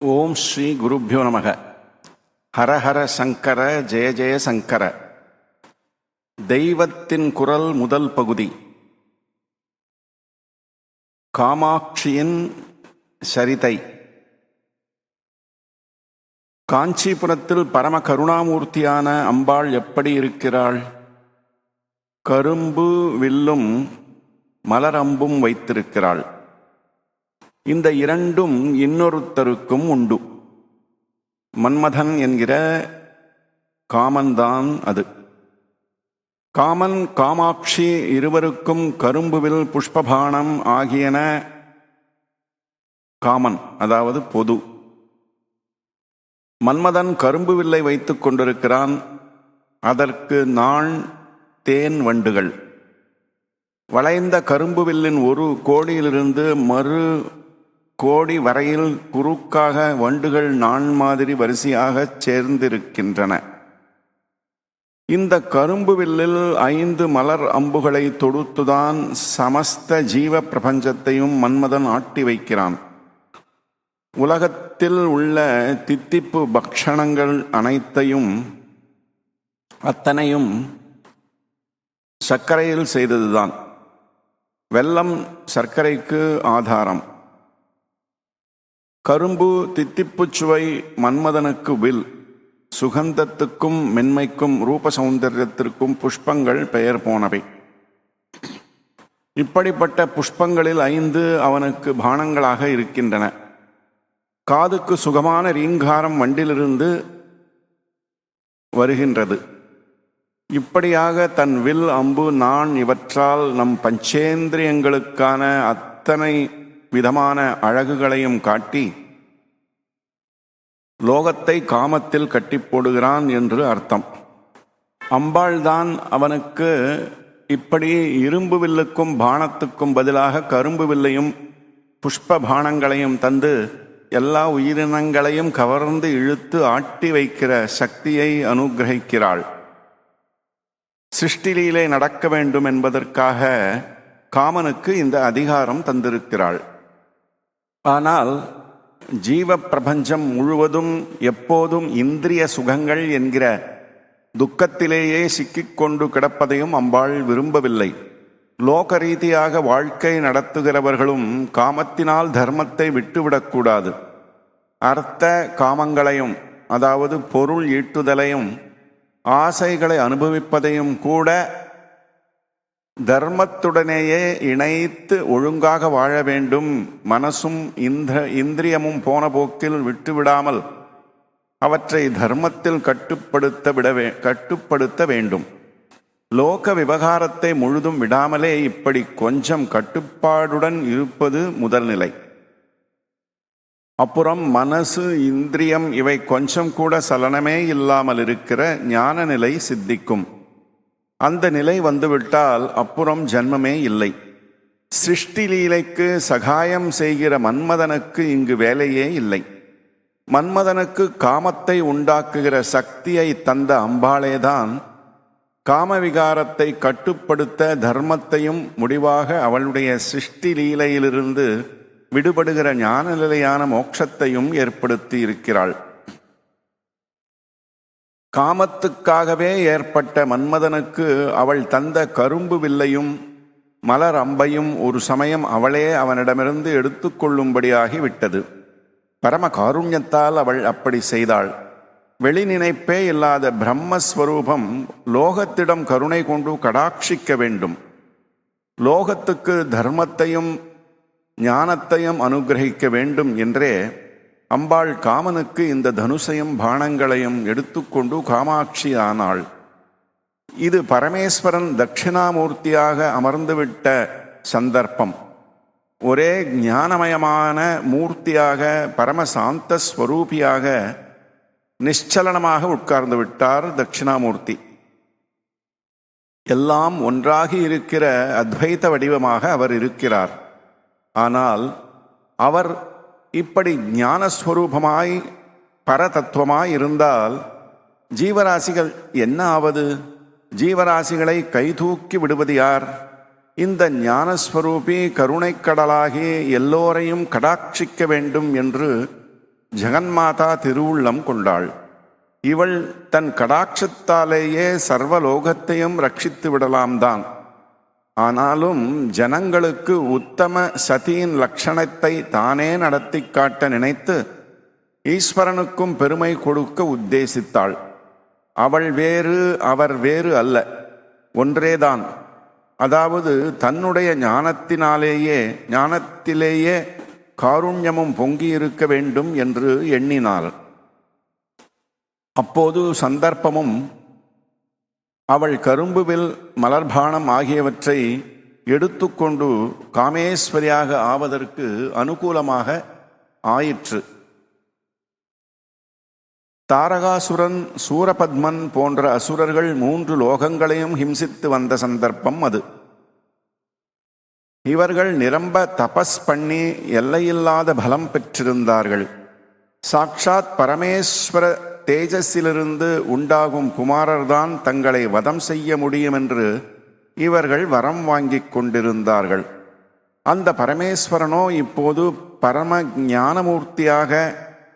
ஓம் ஸ்ரீ குருப்பியோ நமக. ஹரஹர சங்கர ஜெய ஜெய சங்கர. தெய்வத்தின் குரல் முதல் பகுதி. காமாட்சியின் சரிதை. காஞ்சிபுரத்தில் பரம கருணாமூர்த்தியான அம்பாள் எப்படி இருக்கிறாள்? கரும்பு வில்லும் மலரம்பும் வைத்திருக்கிறாள். இந்த இரண்டும் இன்னொருத்தருக்கும் உண்டு. மன்மதன் என்கிற காமன்தான் அது. காமன் காமாட்சி இருவருக்கும் கரும்புவில் புஷ்பபானம் ஆகியன காமன் அதாவது பொது. மன்மதன் கரும்பு வில்லை வைத்துக் கொண்டிருக்கிறான். அதற்கு நான் தேன் வண்டுகள். வளைந்த கரும்பு வில்லின் ஒரு கோடியிலிருந்து மறு கோடி வரையில் குறுக்காக வண்டுகள் நான் மாதிரி வரிசையாகச் சேர்ந்திருக்கின்றன. இந்த கரும்பு வில்லில் ஐந்து மலர் அம்புகளை தொடுத்துதான் சமஸ்த ஜீவ பிரபஞ்சத்தையும் மன்மதன் ஆட்டி வைக்கிறான். உலகத்தில் உள்ள தித்திப்பு பக்ஷணங்கள் அனைத்தையும் அத்தனையும் சர்க்கரையில் செய்ததுதான். வெள்ளம் சர்க்கரைக்கு ஆதாரம். கரும்பு தித்திப்புச் சுவை மன்மதனுக்கு வில். சுகந்தத்துக்கும் மென்மைக்கும் ரூப சௌந்தரியத்திற்கும் புஷ்பங்கள் பெயர் போனவை. இப்படிப்பட்ட புஷ்பங்களில் ஐந்து அவனுக்கு பானங்களாக இருக்கின்றன. காதுக்கு சுகமான ரீங்காரம் வண்டிலிருந்து வருகின்றது. இப்படியாக தன் வில் அம்பு நான் இவற்றால் நம் பஞ்சேந்திரியங்களுக்கான அத்தனை விதமான அழகுகளையும் காட்டி லோகத்தை காமத்தில் கட்டி போடுகிறான் என்று அர்த்தம். அம்பாள்தான் அவனுக்கு இப்படி இரும்பு வில்லுக்கும் பானத்துக்கும் பதிலாக கரும்பு வில்லையும் புஷ்ப பானங்களையும் தந்து எல்லா உயிரினங்களையும் கவர்ந்து இழுத்து ஆட்டி வைக்கிற சக்தியை அனுகிரகிக்கிறாள். சிருஷ்டிலீலை நடக்க வேண்டும் என்பதற்காக காமனுக்கு இந்த அதிகாரம் தந்திருக்கிறாள். ஆனால் ஜீவ பிரபஞ்சம் முழுவதும் எப்போதும் இந்திரிய சுகங்கள் என்கிற துக்கத்திலேயே சிக்கிக்கொண்டு கிடப்பதையும் அம்பாள் விரும்பவில்லை. லோக ரீதியாக வாழ்க்கை நடத்துகிறவர்களும் காமத்தினால் தர்மத்தை விட்டுவிடக்கூடாது அர்த்த காமங்களையும் அதாவது பொருள் ஈட்டுதலையும் ஆசைகளை அனுபவிப்பதையும் கூட தர்மத்துடனேயே இணைத்து ஒழுங்காக வாழ வேண்டும். மனசும் இந்த இந்திரியமும் போன போக்கில் விட்டுவிடாமல் அவற்றை தர்மத்தில் கட்டுப்படுத்த விடவே கட்டுப்படுத்த வேண்டும். லோக விவகாரத்தை முழுதும் விடாமலே இப்படி கொஞ்சம் கட்டுப்பாடுடன் இருப்பது முதல் நிலை. அப்புறம் மனசு இந்திரியம் இவை கொஞ்சம் கூட சலனமே இல்லாமல் இருக்கிற ஞான நிலை சித்திக்கும். அந்த நிலை வந்துவிட்டால் அப்புறம் ஜன்மமே இல்லை. சிருஷ்டி லீலைக்கு சகாயம் செய்கிற மன்மதனுக்கு இங்கு வேலையே இல்லை. மன்மதனுக்கு காமத்தை உண்டாக்குகிற சக்தியை தந்த அம்பாளேதான் காமவிகாரத்தை கட்டுப்படுத்த தர்மத்தையும் முடிவாக அவளுடைய சிருஷ்டி லீலையிலிருந்து விடுபடுகிற ஞான நிலையான மோட்சத்தையும் ஏற்படுத்தி இருக்கிறாள் காமத்துக்காகவே ஏற்பட்ட மன்மதனுக்கு அவள் தந்த கரும்பு வில்லையும் மலர் அம்பையும் ஒரு சமயம் அவளே அவனிடமிருந்து எடுத்துக்கொள்ளும்படியாகி விட்டது. பரம காருண்யத்தால் அவள் அப்படி செய்தாள். வெளிநினைப்பே இல்லாத பிரம்மஸ்வரூபம் லோகத்திடம் கருணை கொண்டு கடாட்சிக்க வேண்டும். லோகத்துக்கு தர்மத்தையும் ஞானத்தையும் அனுகிரகிக்க வேண்டும் என்றே அம்பாள் காமனுக்கு இந்த தனுசையும் பாணங்களையும் எடுத்துக்கொண்டு காமாட்சி ஆனாள். இது பரமேஸ்வரன் தட்சிணாமூர்த்தியாக அமர்ந்துவிட்ட சந்தர்ப்பம். ஒரே ஞானமயமான மூர்த்தியாக பரமசாந்த ஸ்வரூபியாக நிச்சலனமாக உட்கார்ந்து விட்டார் தட்சிணாமூர்த்தி. எல்லாம் ஒன்றாகி இருக்கிற அத்வைத வடிவமாக அவர் இருக்கிறார். ஆனால் அவர் இப்படி ஞானஸ்வரூபமாய் பரதத்துவமாய் இருந்தால் ஜீவராசிகள் என்ன ஆவது? ஜீவராசிகளை கைதூக்கி விடுவது யார்? இந்த ஞானஸ்வரூபி கருணைக்கடலாகி எல்லோரையும் கடாட்சிக்க வேண்டும் என்று ஜெகன்மாதா திருவுள்ளம் கொண்டாள். இவள் தன் கடாட்சத்தாலேயே சர்வலோகத்தையும் ரட்சித்து விடலாம் தான் ஆனாலும் ஜனங்களுக்கு உத்தம சதியின் லட்சணத்தை தானே நடத்தி காட்ட நினைத்து ஈஸ்வரனுக்கும் பெருமை கொடுக்க உத்தேசித்தாள். அவள் வேறு அவர் வேறு அல்ல. ஒன்றேதான். அதாவது தன்னுடைய ஞானத்தினாலேயே ஞானத்திலேயே காருண்யமும் பொங்கி இருக்க வேண்டும் என்று எண்ணினாள். அப்போது சந்தர்ப்பமும் அவள் கரும்புவில் மலர்பானம் ஆகியவற்றை எடுத்துக்கொண்டு காமேஸ்வரியாக ஆவதற்கு அனுகூலமாக ஆயிற்று. தாரகாசுரன் சூரபத்மன் போன்ற அசுரர்கள் மூன்று லோகங்களையும் ஹிம்சித்து வந்த சந்தர்ப்பம் அது. இவர்கள் நிரம்ப தபஸ் பண்ணி எல்லையில்லாத பலம் பெற்றிருந்தார்கள். சாக்ஷாத் பரமேஸ்வர தேஜஸிலிருந்து உண்டாகும் குமாரர்தான் தங்களை வதம் செய்ய முடியும் என்று இவர்கள் வரம் வாங்கிக் கொண்டிருந்தார்கள். அந்த பரமேஸ்வரனோ இப்போது பரம ஞானமூர்த்தியாக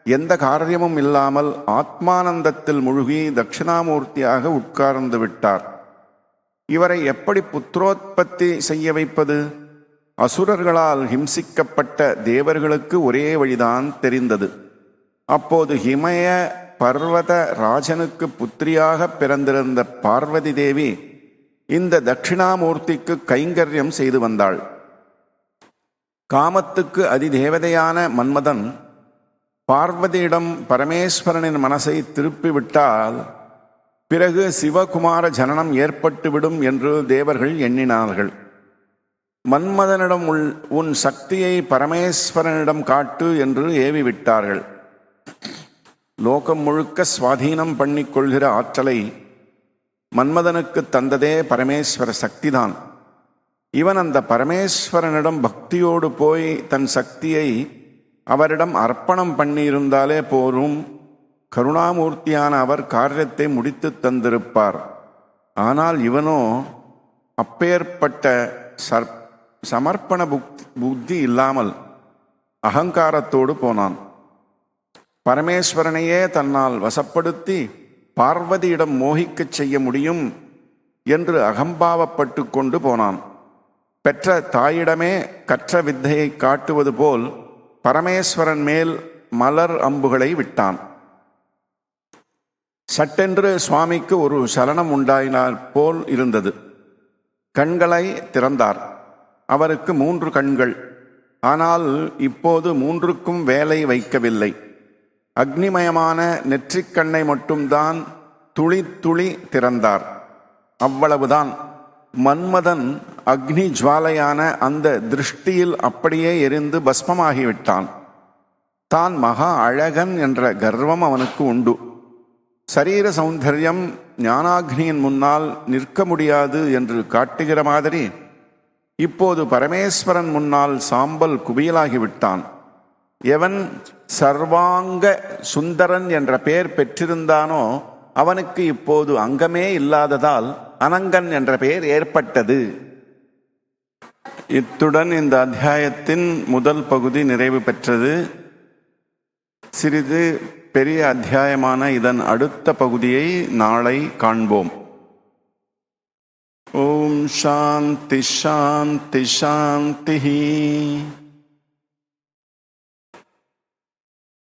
எந்த காரியமும் இல்லாமல் ஆத்மானந்தத்தில் முழுகி தட்சிணாமூர்த்தியாக உட்கார்ந்து விட்டார். இவரை எப்படி புத்திரோத்பத்தி செய்ய வைப்பது? அசுரர்களால் ஹிம்சிக்கப்பட்ட தேவர்களுக்கு ஒரே வழிதான் தெரிந்தது. அப்போது ஹிமய பர்வத ராஜனுக்கு புத்திரியாக பிறந்திருந்த பார்வதி தேவி இந்த தட்சிணாமூர்த்திக்கு கைங்கரியம் செய்து வந்தாள். காமத்துக்கு அதிதேவதையான மன்மதன் பார்வதியிடம் பரமேஸ்வரனின் மனசை திருப்பிவிட்டால் பிறகு சிவகுமார ஜனனம் ஏற்பட்டுவிடும் என்று தேவர்கள் எண்ணினார்கள். மன்மதனிடம் உள் உன் சக்தியை பரமேஸ்வரனிடம் காட்டு என்று ஏவி விட்டார்கள் லோகம் முழுக்க சுவாதீனம் பண்ணிக்கொள்கிற ஆற்றலை மன்மதனுக்கு தந்ததே பரமேஸ்வர சக்திதான். இவன் அந்த பரமேஸ்வரனிடம் பக்தியோடு போய் தன் சக்தியை அவரிடம் அர்ப்பணம் பண்ணியிருந்தாலே போரும். கருணாமூர்த்தியான அவர் காரியத்தை முடித்து தந்திருப்பார். ஆனால் இவனோ அப்பேற்பட்ட சர் சமர்ப்பண புக் புத்தி இல்லாமல் அகங்காரத்தோடு போனான். பரமேஸ்வரனையே தன்னால் வசப்படுத்தி பார்வதியிடம் மோகிக்கச் செய்ய முடியும் என்று அகம்பாவப்பட்டு கொண்டு போனான். பெற்ற தாயிடமே கற்ற வித்தையை காட்டுவது போல் பரமேஸ்வரன் மேல் மலர் அம்புகளை விட்டான். சட்டென்று சுவாமிக்கு ஒரு சலனம் உண்டாயினார் போல் இருந்தது. கண்களை திறந்தார். அவருக்கு மூன்று கண்கள். ஆனால் இப்போது மூன்றுக்கும் வேலை வைக்கவில்லை. அக்னிமயமான நெற்றிக்கண்ணை மட்டும்தான் துளி துளி திறந்தார். அவ்வளவுதான். மன்மதன் அக்னி ஜுவாலையான அந்த திருஷ்டியில் அப்படியே எரிந்து பஸ்மமாகிவிட்டான். தான் மகா அழகன் என்ற கர்வம் அவனுக்கு உண்டு. சரீர சௌந்தர்யம் ஞானாக்னியின் முன்னால் நிற்க முடியாது என்று காட்டுகிற மாதிரி இப்போது பரமேஸ்வரன் முன்னால் சாம்பல் குவியலாகிவிட்டான். எவன் சர்வாங்க சுந்தரன் என்ற பெயர் பெற்றிருந்தானோ அவனுக்கு இப்போது அங்கமே இல்லாததால் அனங்கன் என்ற பெயர் ஏற்பட்டது. இத்துடன் இந்த அத்தியாயத்தின் முதல் பகுதி நிறைவு பெற்றது. சிறிது பெரிய அத்தியாயமான இதன் அடுத்த பகுதியை நாளை காண்போம். ஓம் சாந்தி ஷாந்தி ஷாந்தி